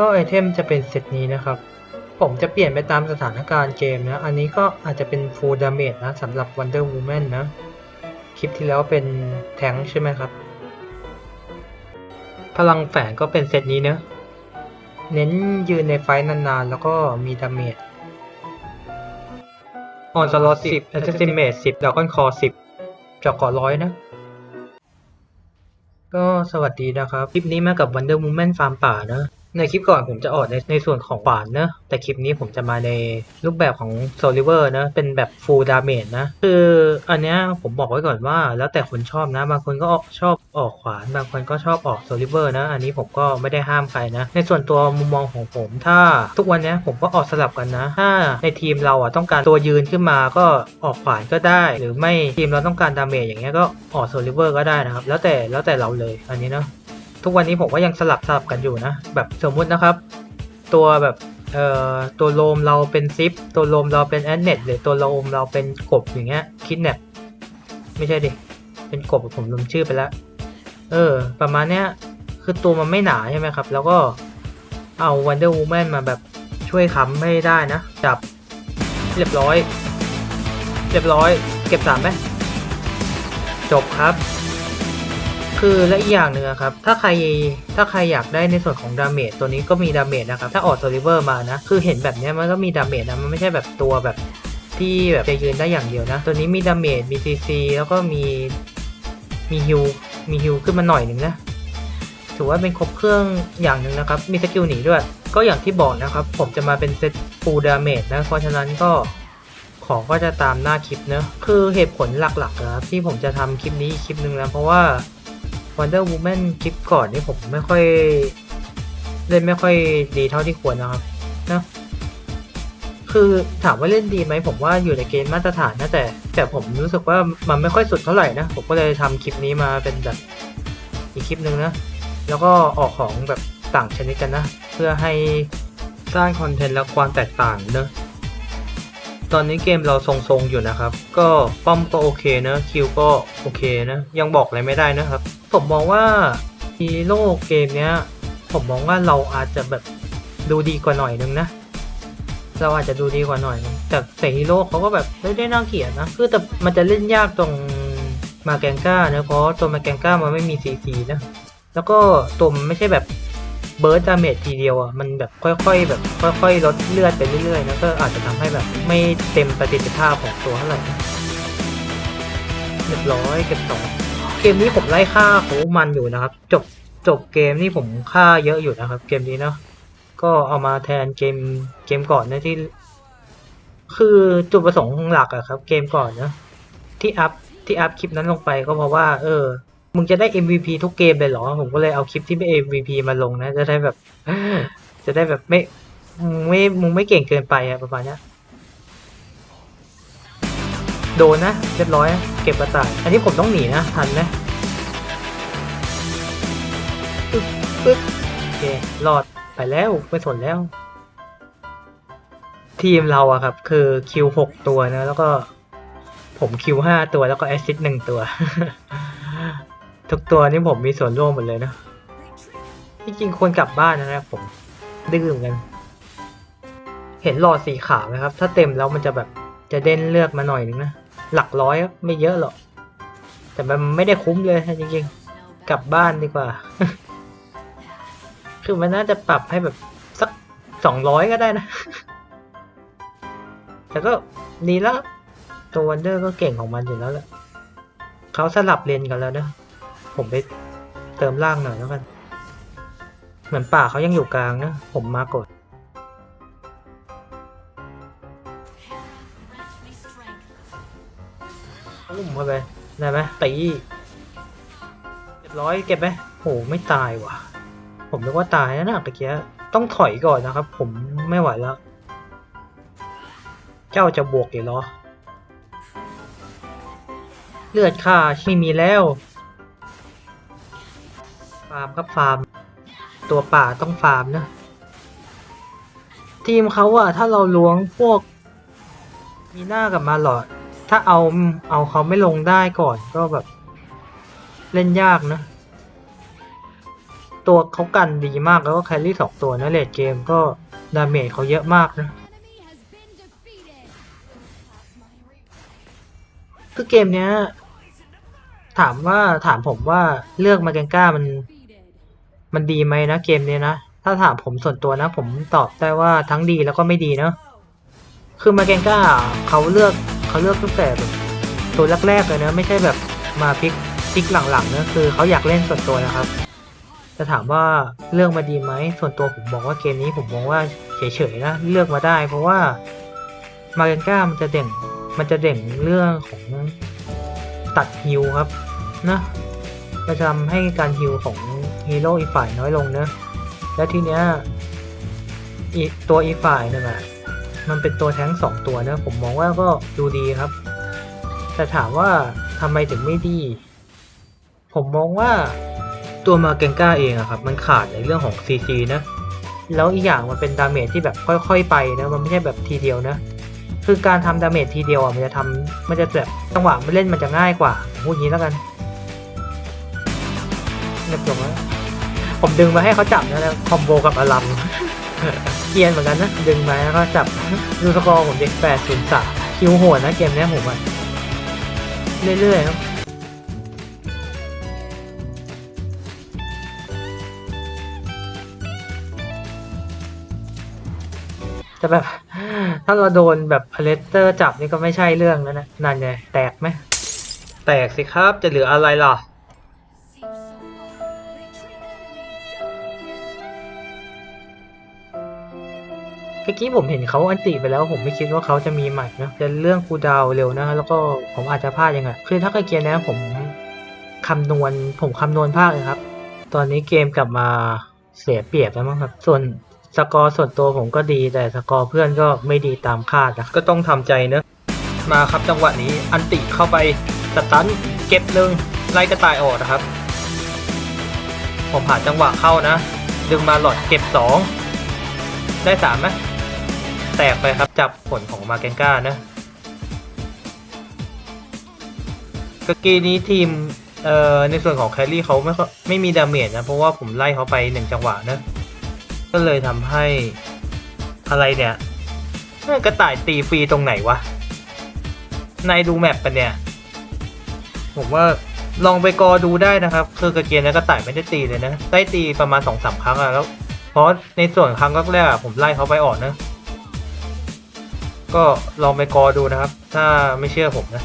ก็ไอเทมจะเป็นเซตนี้นะครับ ผมจะเปลี่ยนไปตามสถานการณ์เกมนะ อันนี้ก็อาจจะเป็น full damage นะสำหรับ Wonder Woman นะ คลิปที่แล้วเป็นแทงใช่ไหมครับ พลังแฝงก็เป็นเซตนี้เนะเน้นยืนในไฟนานๆ แล้วก็มีดาเมจออนสล็อต10 Assassinate 10 Dragon Core 10จาะเกาะร้อยนะ ก็สวัสดีนะครับ คลิปนี้มากับ Wonder Woman ฟาร์มป่านะ ในคลิปก่อนผมจะออกในในส่วนของขวานนะแต่คลิปนี้ผมจะมาในรูปแบบของ s o l i v e r นะเป็นแบบ full damage นะ คืออันเนี้ยผมบอกไว้ก่อนว่า แล้วแต่คนชอบนะ บางคนก็ชอบออกขวาน บางคนก็ชอบออก s o l i v e r นะ อันนี้ผมก็ไม่ได้ห้ามใครนะ ในส่วนตัวมุมมองของผม ถ้าทุกวันเนี้ยผมก็ออกสลับกันนะ ถ้าในทีมเราอะต้องการตัวยืนขึ้นมาก็ออกขวานก็ได้ หรือไม่ทีมเราต้องการดาเมจอย่างเงี้ยก็ออก s o l i v e r ก็ได้นะครับ แล้วแต่แล้วแต่เราเลยอันนี้เนาะ ทุกวันนี้ผมก็ยังสลับสลับกันอยู่นะ แบบสมมุตินะครับ ตัวแบบเอ่อตัวโลมเราเป็นซิปตัวโลมเราเป็นแอนเน็ตหรือตัวโลมเราเป็นกบอย่างเงี้ยคิดเน็ตไม่ใช่ดิเป็นกบผมลืมชื่อไปแล้วเออ ประมาณเนี้ยคือตัวมันไม่หนาใช่ไหมครับ แล้วก็เอา Wonder Woman มาแบบช่วยค้ำไม่ได้นะ จับเรียบร้อย เรียบร้อย เก็บสามไหมจบครับ คือและอีกอย่างหนึ่งครับ ถ้าใครถ้าใครอยากได้ในส่วนของดาเมจตัวนี้ก็มีดาเมจนะครับ ถ้าออกโซลิเวอร์มานะ คือเห็นแบบนี้มันก็มีดาเมจนะ มันไม่ใช่แบบตัวแบบที่แบบจะยืนได้อย่างเดียวนะ ตัวนี้มีดาเมจ มีซีซีแล้วก็มีมีฮิว มีฮิวขึ้นมาหน่อยหนึ่งนะ ถือว่าเป็นครบเครื่องอย่างหนึ่งนะครับ มีสกิลหนีด้วย ก็อย่างที่บอกนะครับ ผมจะมาเป็นเซตฟูลดาเมจนะ เพราะฉะนั้นก็ของก็จะตามหน้าคลิปเนอะคือเหตุผลหลักๆนะครับที่ผมจะทำคลิปนี้คลิปหนึ่งแล้วเพราะว่า Wonder Woman คลิปก่อนนี่ผมไม่ค่อย เล่นไม่ค่อยดีเท่าที่ควรนะครับนะคือถามว่าเล่นดีไหมผมว่าอยู่ในเกณฑ์มาตรฐานนะแต่ แต่ผมรู้สึกว่ามันไม่ค่อยสุดเท่าไหร่นะ ผมก็เลยทำคลิปนี้มาเป็นแบบอีกคลิปหนึ่งนะ แล้วก็ออกของแบบต่างชนิดกันนะ เพื่อให้สร้างคอนเทนต์และความแตกต่างเนอะ ตอนนี้เกมเราทรงๆอยู่นะครับ ก็ป้อมก็โอเคนะคิวก็โอเคนะยังบอกอะไรไม่ได้นะครับ ผมมองว่าฮีโร่เกมเนี้ย ผมมองว่าเราอาจจะแบบดูดีกว่าหน่อยนึงนะ เราอาจจะดูดีกว่าหน่อยนึงแต่แต่ฮีโร่เขาก็แบบไม่ได้น่าเกลียดนะ คือแต่มันจะเล่นยากตรงมาแกงก้านะเพราะตัวมาแกงก้ามันไม่มีซีซีนะ แล้วก็ตัวมันไม่ใช่แบบ เบิร์ดดาเมจทีเดียวอะมันแบบค่อยๆ แบบค่อยๆลดเลือดไปเรื่อยๆนะก็อาจจะทำให้แบบไม่เต็มประสิทธิภาพของตัวเท่าไหร่เรียบร้อยเก็บสองเกมนี้ผมไล่ฆ่าเขามันอยู่นะครับ จบจบเกมนี่ผมฆ่าเยอะอยู่นะครับ เกมนี้เนาะก็เอามาแทนเกมเกมก่อนนะที่ คือจุดประสงค์หลักอะครับ เกมก่อนนะที่อัพที่อัพคลิปนั้นลงไปก็เพราะว่า เออ มึงจะได้ MVP ทุกเกมเลยเหรอ ผมก็เลยเอาคลิปที่ไม่ MVP มาลงนะ จะได้แบบ จะได้แบบไม่มึงไม่มึงไม่เก่งเกินไปอะประมาณนี้โดนนะเรียบร้อย เก็บกระต่าย อันนี้ผมต้องหนีนะ ทันไหมปึ๊บปึ๊บโอเครอดไปแล้วไม่สนแล้ว ทีมเราอะครับ คือคิวหกตัวนะ แล้วก็ผมคิวห้าตัวแล้วก็แอสซิสหนึ่งตัว ทุกตัวนี่ผมมีส่วนร่วมหมดเลยนะจริงๆควรกลับบ้านนะครับผมดื้อเหมือนกัน เห็นหลอดสีขาวไหมครับ ถ้าเต็มแล้วมันจะแบบจะเด่นเลือดมาหน่อยนึงนะ หลักร้อยครับไม่เยอะหรอก แต่มันไม่ได้คุ้มเลยจริงๆ กลับบ้านดีกว่า คือมันน่าจะปรับให้แบบสักสองร้อยก็ได้นะ แต่ก็ดีแล้ว ตัววันเดอร์ก็เก่งของมันอยู่แล้วแหละเขาสลับเลนกันแล้วนะ ผมไปเติมล่างหน่อยแล้วกัน เหมือนป่าเขายังอยู่กลางนะ ผมมากดอุ้มเข้าไปได้ไหมตีเรียบร้อยเก็บไหมโหไม่ตายว่ะ ผมนึกว่าตายนะนะตะเกียต้องถอยก่อนนะครับ ผมไม่ไหวแล้ว เจ้าจะบวกอีกเหรอ เลือดค่าไม่มีแล้ว ฟาร์มครับฟาร์ม ตัวป่าต้องฟาร์มนะ ทีมเขาอะถ้าเราล้วงพวก มีหน้ากับมาหลอด ถ้าเอาเอาเขาไม่ลงได้ก่อนก็แบบ เล่นยากนะ ตัวเขากันดีมากแล้วก็แครี่สองตัวนะเลดเกมก็ ดาเมจเขาเยอะมากนะคือเกมเนี้ยถามว่าถามผมว่าเลือกมาเกนก้ามัน มันดีไหมนะเกมเนี้ยนะ ถ้าถามผมส่วนตัวนะ ผมตอบได้ว่าทั้งดีแล้วก็ไม่ดีเนาะคือมาเกนก้าเขาเลือกเขาเลือกตั้งแต่แบบตัวแรกๆเลยนะไม่ใช่แบบมาพลิกพลิกหลังๆนะคือเขาอยากเล่นส่วนตัวนะครับจะถามว่าเลือกมาดีไหมส่วนตัวผมบอกว่าเกมนี้ผมมองว่าเฉยๆนะเลือกมาได้ เพราะว่ามาเกนก้ามันจะเด่นมันจะเด่นเรื่องของตัดฮิวครับนะจะทำให้การฮิวของ ฮีโร่อีกฝ่ายน้อยลงนะ แล้วทีเนี้ยอีตัวอีกฝ่ายนึงอะมันเป็นตัวแท้งสองตัวนะ ผมมองว่าก็ดูดีครับ แต่ถามว่าทำไมถึงไม่ดี ผมมองว่าตัวมาเกนก้าเองอะครับ มันขาดในเรื่องของ CC นะ แล้วอีกอย่างมันเป็นดาเมจที่แบบค่อยๆไปนะ มันไม่ใช่แบบทีเดียวนะ คือการทำดาเมจทีเดียวอะมันจะทำมันจะแบบจังหวะมันเล่นมันจะง่ายกว่าพูดงนี้แล้วกันเรียบร้อย ผมดึงมาให้เขาจับนะคอมโบกับอลัมเกียนเหมือนกันนะ ดึงมาแล้วก็จับดูสกอร์ผมเด็กแปดศูนย์สามคิวโหดนะเกมเนี้ยผมอะเรื่อยๆครับจะแบบ ถ้าเราโดนแบบอเลสเตอร์จับนี่ก็ไม่ใช่เรื่องแล้วนะ นั่นไงแตกไหม แตกสิครับจะเหลืออะไรล่ะ เมื่อกี้ผมเห็นเขาอันติไปแล้วผมไม่คิดว่าเขาจะมีใหม่นะจะเรื่องคูดาวเร็วนะแล้วก็ผมอาจจะพลาดยังไงคือถ้าเกิดเกมนี้ผมคำนวณผมคำนวณพลาดเลยครับ ตอนนี้เกมกลับมาเสียเปรียบแล้วมั้งครับ ส่วนสกอร์ส่วนตัวผมก็ดีแต่สกอร์เพื่อนก็ไม่ดีตามคาดนะก็ต้องทำใจเนอะมาครับจังหวะนี้อันติเข้าไปสตันเก็บหนึ่งไล่กระต่ายออกนะครับ ผมหาจังหวะเข้านะ ดึงมาหลอดเก็บสองได้สามไหม ตกไปครับจับผลของมาเกนก้านะกเกีนี้ทีมเอ่อในส่วนของแคลรี่เขาไม่ค่อยไม่มีดาเมจนะ เพราะว่าผมไล่เขาไปหนึ่งจังหวะนะ ก็เลยทำให้อะไรเนี่ยกระต่ายตีฟรีตรงไหนวะนายดูแมปปะเนี่ย ผมว่าลองไปกอดูได้นะครับ คือกระเกียนแล้วกระต่ายไม่ได้ตีเลยนะ ได้ตีประมาณสองสามครั้งอะแล้ว เพราะในส่วนครั้งแรกๆผมไล่เขาไปออกนะ ก็ลองไปกอดูนะครับ ถ้าไม่เชื่อผมนะ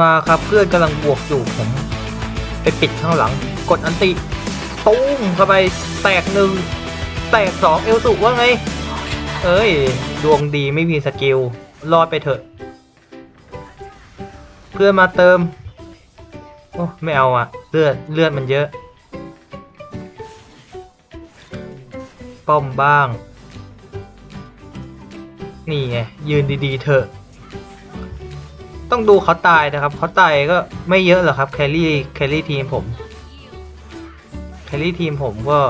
มาครับเพื่อนกำลังบวกอยู่ผมไปปิดข้างหลัง กดอันติตุ้มเข้าไปแตกหนึ่งแตกสองเอลสุว่าไง เอ้ย ดวงดีไม่มีสกิล รอดไปเถอะ เพื่อนมาเติม โอ้ ไม่เอาอะเลือด เลือดมันเยอะ ป้อมบ้าง นี่ไงยืนดีๆเถอะ ต้องดูเขาตายนะครับ เขาตายก็ไม่เยอะหรอกครับแคลรี่แคลรี่ทีมผมแคลรี่ทีมผมก็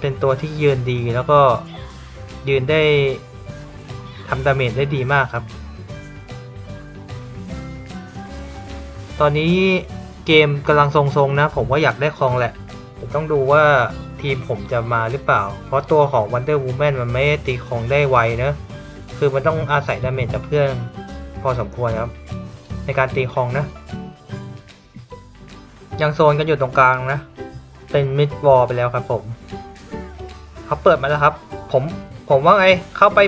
เป็นตัวที่ยืนดีแล้วก็ยืนได้ทำดาเมจได้ดีมากครับ ตอนนี้เกมกำลังทรงๆนะ ผมว่าอยากได้ครองแหละ ผมต้องดูว่า ทีมผมจะมาหรือเปล่า เพราะตัวของ Wonder Woman มันไม่ตีคองได้ไวนะ คือมันต้องอาศัยดาเมจจากเพื่อน พอสมควรครับ ในการตีคองนะ ยังโซนกันอยู่ตรงกลางนะ เป็นมิดวอลไปแล้วครับผมเขาเปิดมาแล้วครับ ผมผมว่าไงเข้าไป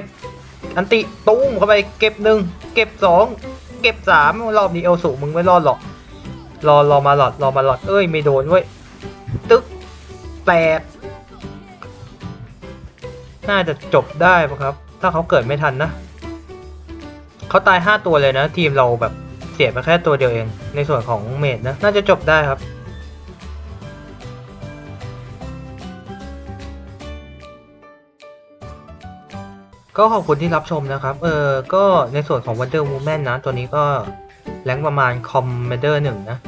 อันติตุ้มเข้าไปเก็บหนึ่งเก็บสองเก็บสามรอบนี้เอลสูมึงไม่รอดหรอก รอรอมาหลอดรอมาหลอดเอ้ยไม่โดนเว้ยตึ๊ก แตก น่าจะจบได้ปะครับ ถ้าเขาเกิดไม่ทันนะเขาตายห้าตัวเลยนะ ทีมเราแบบเสียไปแค่ตัวเดียวเอง ในส่วนของเมดนะ น่าจะจบได้ครับ ก็ขอบคุณที่รับชมนะครับ เออก็ในส่วนของ Wonder Woman นะ ตัวนี้ก็แรงประมาณ Commander 1 นะ